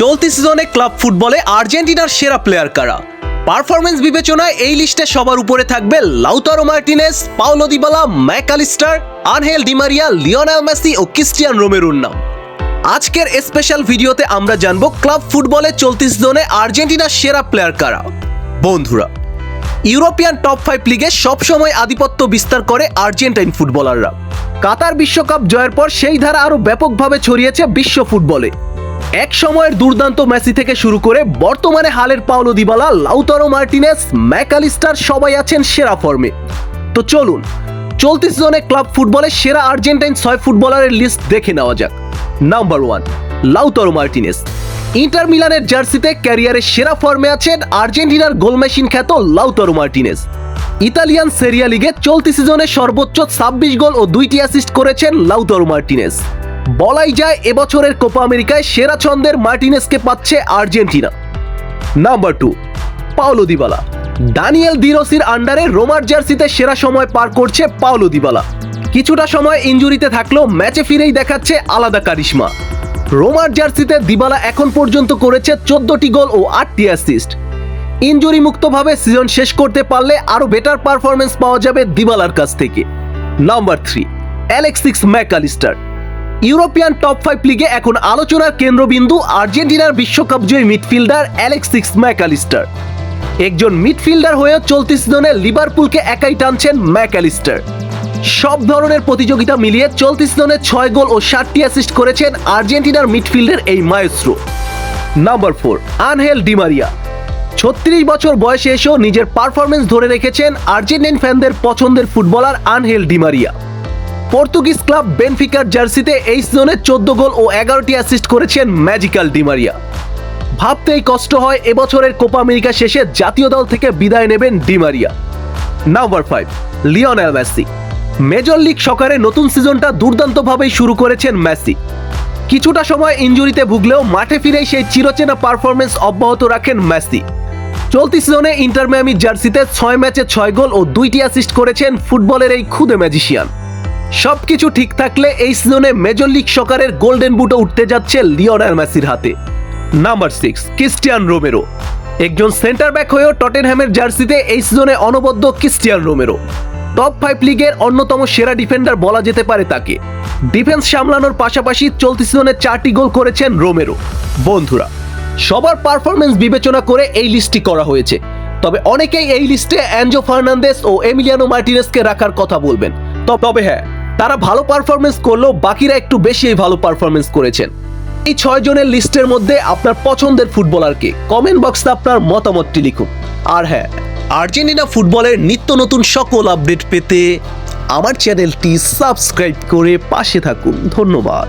চলতি সিজনে ক্লাব ফুটবলে আর্জেন্টিনার সেরা প্লেয়ার কারা? পারফরমেন্স বিবেচনায় এই লিস্টে সবার উপরে থাকবে Lautaro Martinez, Paulo Dybala Mac Allister Angel Di Maria Lionel Messi ও ক্রিস্টিয়ান রোমেরুর নাম। আজকের স্পেশাল ভিডিওতে আমরা জানব ক্লাব ফুটবলে চলতি সিজনে আর্জেন্টিনার সেরা প্লেয়ার কারা। বন্ধুরা, ইউরোপিয়ান টপ ফাইভ লিগে সবসময় আধিপত্য বিস্তার করে আর্জেন্টাইন ফুটবলাররা। কাতার বিশ্বকাপ জয়ের পর সেই ধারা আরও ব্যাপকভাবে ছড়িয়েছে বিশ্ব ফুটবলে। এক সময়ের দুর্দান্ত মেসি থেকে শুরু করে বর্তমানে হালের Paulo Dybala, Lautaro Martinez, Mac Allister সবাই আছেন সেরা ফর্মে। তো চলুন, চলতি সিজনে ক্লাব ফুটবলে সেরা আর্জেন্টাইন ছয় ফুটবলারের লিস্ট দেখে নেওয়া যাক। Number one Lautaro Martinez. Inter মিলানের জার্সিতে ক্যারিয়ারের সেরা ফর্মে আছেন আর্জেন্টিনার গোলমেশিন খ্যাত লাউতারো মার্টিনেস। ইতালিয়ান সেরিয়া লিগে চলতি সিজনে সর্বোচ্চ ছাব্বিশ গোল ও দুইটি অ্যাসিস্ট করেছেন লাউতারো মার্টিনেস। বলাই যায় এবছরের কোপা আমেরিকায় সেরা ছন্দের মার্টিনেসকে পাচ্ছে Argentina. Number two, Paulo Dybala. Daniele দিরোসির আন্ডারে রোমার জার্সিতে সেরা সময় পার করছে পাওলো দিবালা। কিছুটা সময় ইঞ্জুরিতে থাকলেও ম্যাচে ফিরেই দেখাচ্ছে আলাদা কারিশমা। রোমার জার্সিতে দিবালা এখন পর্যন্ত করেছে চোদ্দটি গোল ও আটটি অ্যাসিস্ট। ইঞ্জুরি মুক্তভাবে সিজন শেষ করতে পারলে আরও বেটার পারফরমেন্স পাওয়া যাবে দিবালার কাছ থেকে। Number three, Alexis Mac Allister. European top five লিগে এখন আলোচনার কেন্দ্রবিন্দু আর্জেন্টিনার বিশ্বকাপ জয়ী midfielder Alex Alexis Mac Allister. একজন মিডফিল্ডার হয়েও চলতি সিজনে লিভারপুলকে একাই টানছেন ম্যাকালিস্টার। সব ধরনের প্রতিযোগিতা মিলিয়ে চলতি সিজনে ছয় গোল ও ষাটটি অ্যাসিস্ট করেছেন আর্জেন্টিনার মিডফিল্ডের এই maestro number four, Angel Di Maria ছত্রিশ বছর বয়সে এসেও নিজের পারফরমেন্স ধরে রেখেছেন আর্জেন্টিন ফ্যানদের পছন্দের footballer Angel Di Maria Portuguese club বেনফিকার জার্সিতে এই সিজনে চোদ্দ গোল ও এগারোটি অ্যাসিস্ট করেছেন ম্যাজিক্যাল ডিমারিয়া ভাবতেই কষ্ট হয় এবছরের কোপা আমেরিকা শেষে জাতীয় দল থেকে বিদায় নেবেন Di Maria number five Lionel Messi major league সকারে নতুন সিজনটা দুর্দান্তভাবেই শুরু করেছেন মেসি কিছুটা সময় ইঞ্জুরিতে ভুগলেও মাঠে ফিরেই সেই চিরচেনা পারফরমেন্স অব্যাহত রাখেন মেসি চলতি সিজনে ইন্টার মিয়ামি জার্সিতে ছয় ম্যাচে ছয় গোল ও দুইটি অ্যাসিস্ট করেছেন ফুটবলের এই খুদে ম্যাজিশিয়ান সবকিছু ঠিক থাকলে এই সিজনে মেজর লিগ সকারের গোল্ডেন বুটও উঠতে যাচ্ছে লিওনার মেসির হাতে। নাম্বার সিক্স ক্রিস্টিয়ান রোমেরো একজন সেন্টার ব্যাক হয়েও টটেনহ্যামের জার্সিতে এই সিজনে অনবদ্য ক্রিস্টিয়ান রোমেরো টপ ফাইভ লিগের অন্যতম সেরা ডিফেন্ডার বলা যেতে পারে তাকে। ডিফেন্স সামলানোর পাশাপাশি চলতি সিজনে চারটি গোল করেছেন রোমেরো বন্ধুরা, সবার পারফরমেন্স বিবেচনা করে এই লিস্টটি করা হয়েছে। তবে অনেকেই এই লিস্টে অ্যাঞ্জো ফার্নান্দেস ও এমিলিয়ানো মার্টিনেসকে রাখার কথা বলবেন। তবে হ্যাঁ তারা ভালো পারফরমেন্স করলেও বাকিরা একটু বেশি ভালো পারফরমেন্স করেছেন। এই ছয় জনের লিস্টের মধ্যে আপনার পছন্দের ফুটবলারকে কমেন্ট বক্সে আপনার মতামতটি লিখুন। আর হ্যাঁ আর্জেন্টিনা ফুটবলের নিত্য নতুন সকল আপডেট পেতে আমার চ্যানেলটি সাবস্ক্রাইব করে পাশে থাকুন। ধন্যবাদ।